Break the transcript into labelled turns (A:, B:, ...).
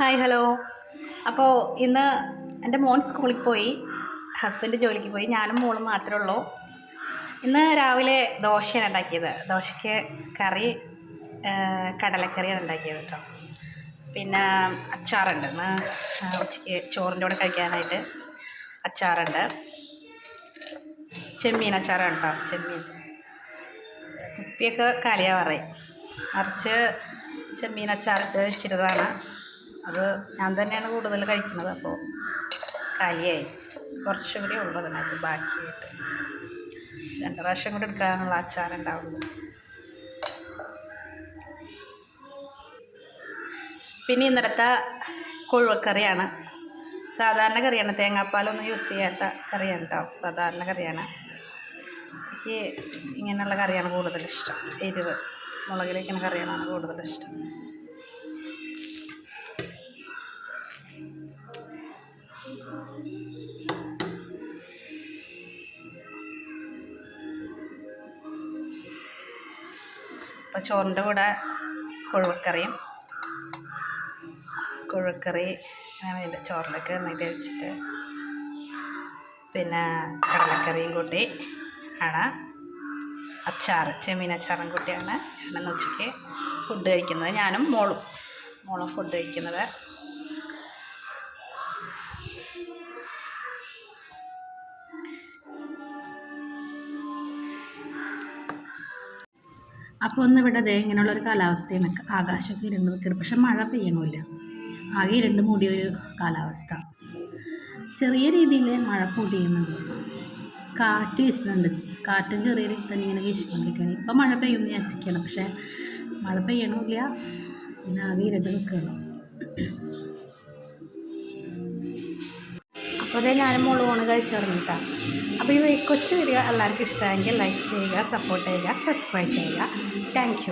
A: Hi hello. അപ്പോൾ ഇന്ന് എന്റെ മോൻ സ്കൂളിൽ പോയി. ഹസ്ബൻഡ് ജോലിക്ക് പോയി. ഞാനും മോളും മാത്രമേ ഉള്ളൂ. ഇന്ന് രാവിലെ ദോശയാണ് ഉണ്ടാക്കിയത്. ദോശയ്ക്ക് കറി കടലക്കറിയാണ് ഉണ്ടാക്കിയത് കേട്ടോ. പിന്നെ അച്ചാറുണ്ട്. ഇന്ന് ഉച്ചയ്ക്ക് ചോറിന്റെ കൂടെ കഴിക്കാനായിട്ട് അച്ചാറുണ്ട്. ചെമ്മീൻ അച്ചാറാണ് കേട്ടോ. ചെമ്മീൻ. കുപ്പിയൊക്കെ കാലിയാവാറേ നിറച്ച് ചെമ്മീൻ അച്ചാറിട്ട് വെച്ചിരുന്നതാണ്. അത് ഞാൻ തന്നെയാണ് കൂടുതൽ കഴിക്കുന്നത് അപ്പോൾ കാലിയായി. കുറച്ചുകൂടി ഉള്ളൂ അതിനകത്ത് ബാക്കിയായിട്ട്. രണ്ട് പ്രാവശ്യം കൂടി എടുക്കാനുള്ള അച്ചാറുണ്ടാവുള്ളൂ പിന്നെ ഇന്നലത്തെ കൊഴുവക്കറിയാണ്. സാധാരണ കറിയാണ്. തേങ്ങാപ്പാലൊന്നും യൂസ് ചെയ്യാത്ത കറിയാണ് കേട്ടോ സാധാരണ കറിയാണ്. എനിക്ക് ഇങ്ങനെയുള്ള കറിയാണ് കൂടുതൽ ഇഷ്ടം എരിവ് മുളകിലേക്കുന്ന കറിയാണ് കൂടുതൽ അപ്പോൾ ചോറിന്റെ കൂടെ കൊഴുവക്കറിയും കുഴക്കറി അങ്ങനെ ചോറിലൊക്കെ എണ്ണ തേച്ചിട്ട് പിന്നെ കടലക്കറിയും കൂട്ടി ആണ്. അച്ചാർ ചെമ്മീൻ അച്ചാറും കൂട്ടിയാണ് ഞാനെന്ന് ഉച്ചയ്ക്ക് ഫുഡ് കഴിക്കുന്നത്. ഞാനും മോളും മോളും ഫുഡ് കഴിക്കുന്നത്. അപ്പോൾ ഒന്ന് ഇവിടെ ഇങ്ങനെയുള്ള ഒരു കാലാവസ്ഥയാണ് ആകാശമൊക്കെ ഇരുണ്ട് നിൽക്കുന്നത്. പക്ഷെ മഴ പെയ്യണമില്ല ആകെ ഇരുണ്ട് മൂടിയൊരു കാലാവസ്ഥ. ചെറിയ രീതിയിൽ മഴ പൊടിയുന്നുണ്ട്. കാറ്റ് വീശുന്നുണ്ട്. കാറ്റും ചെറിയ രീതിയിൽ തന്നെ ഇങ്ങനെ വീശിക്കൊണ്ടിരിക്കുകയാണ്. ഇപ്പം മഴ പെയ്യുമെന്ന് വിചാരിച്ചിരിക്കുകയാണ്. പക്ഷേ മഴ പെയ്യണമില്ല പിന്നെ ആകെ ഇരുണ്ട് നിൽക്കണം അപ്പോൾ അതേ ഞാനും മോൾ പോണ് കഴിച്ചു തുടങ്ങിയിട്ടാണ് അപ്പോൾ ഈ കൊച്ചു വീഡിയോ എല്ലാവർക്കും ഇഷ്ടമായെങ്കിൽ ലൈക്ക് ചെയ്യുക സപ്പോർട്ട് ചെയ്യുക സബ്സ്ക്രൈബ് ചെയ്യുക. താങ്ക്